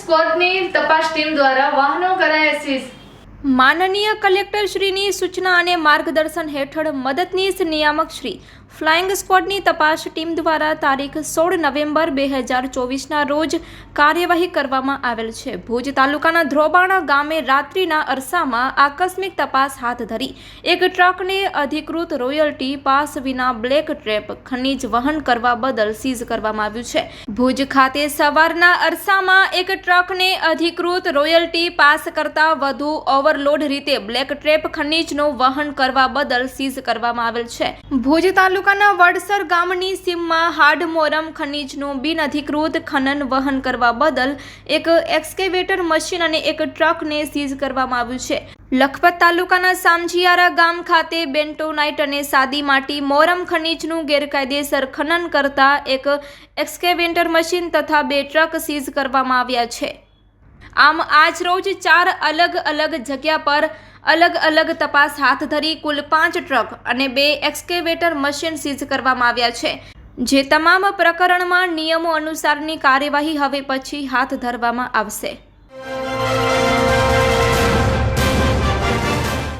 સ્કોટની તપાસ ટીમ દ્વારા વાહનો કરાયા સીઝ. માનનીય કલેક્ટર શ્રીની સૂચના અને માર્ગદર્શન હેઠળ મદદનીશ નિયામક શ્રી ફ્લાઇંગ સ્ક્વોડની તપાસ ટીમ દ્વારા તારીખ સોળ નવેમ્બર બે હજાર ચોવીસના રોજ કાર્યવાહી કરવામાં આવેલ છે. ભુજ તાલુકાના ધ્રોબાણા ગામે રાત્રિના અરસામાં આકસ્મિક તપાસ હાથ ધરી એક ટ્રકને અધિકૃત રોયલ્ટી પાસ વિના બ્લેક ટ્રેપ ખનીજ વહન કરવા બદલ સીઝ કરવામાં આવ્યું છે. ભુજ ખાતે સવારના અરસામાં એક ટ્રકને અધિકૃત રોયલ્ટી પાસ કરતા વધુ ઓવરલોડ રીતે બ્લેક ટ્રેપ ખનીજનું વહન કરવા બદલ સીઝ કરવામાં આવેલ છે. ભુજ તાલુકાના વડસર ગામની સીમમાં હાડમોરમ ખનીજનું બિનઅધિકૃત ખનન વહન કરવા બદલ એક એક્સ્કેવેટર મશીન અને એક ટ્રકને સીઝ કરવામાં આવ્યું છે. લખપત તાલુકાના સામજીયારા ગામ ખાતે બેન્ટોનાઇટ અને સાદી માટી મોરમ ખનીજનું ગેરકાયદેસર ખનન કરતા એક એક્સ્કેવેટર મશીન તથા બે ટ્રક સીઝ કરવામાં આવ્યા છે. આમ આજ રોજ ચાર અલગ અલગ જગ્યા પર અલગ અલગ તપાસ હાથ ધરી કુલ પાંચ ટ્રક અને બે એક્સકેવેટર મશીન સીઝ કરવામાં આવ્યા છે. જે તમામ પ્રકરણમાં નિયમો અનુસારની કાર્યવાહી હવે પછી હાથ ધરવામાં આવશે.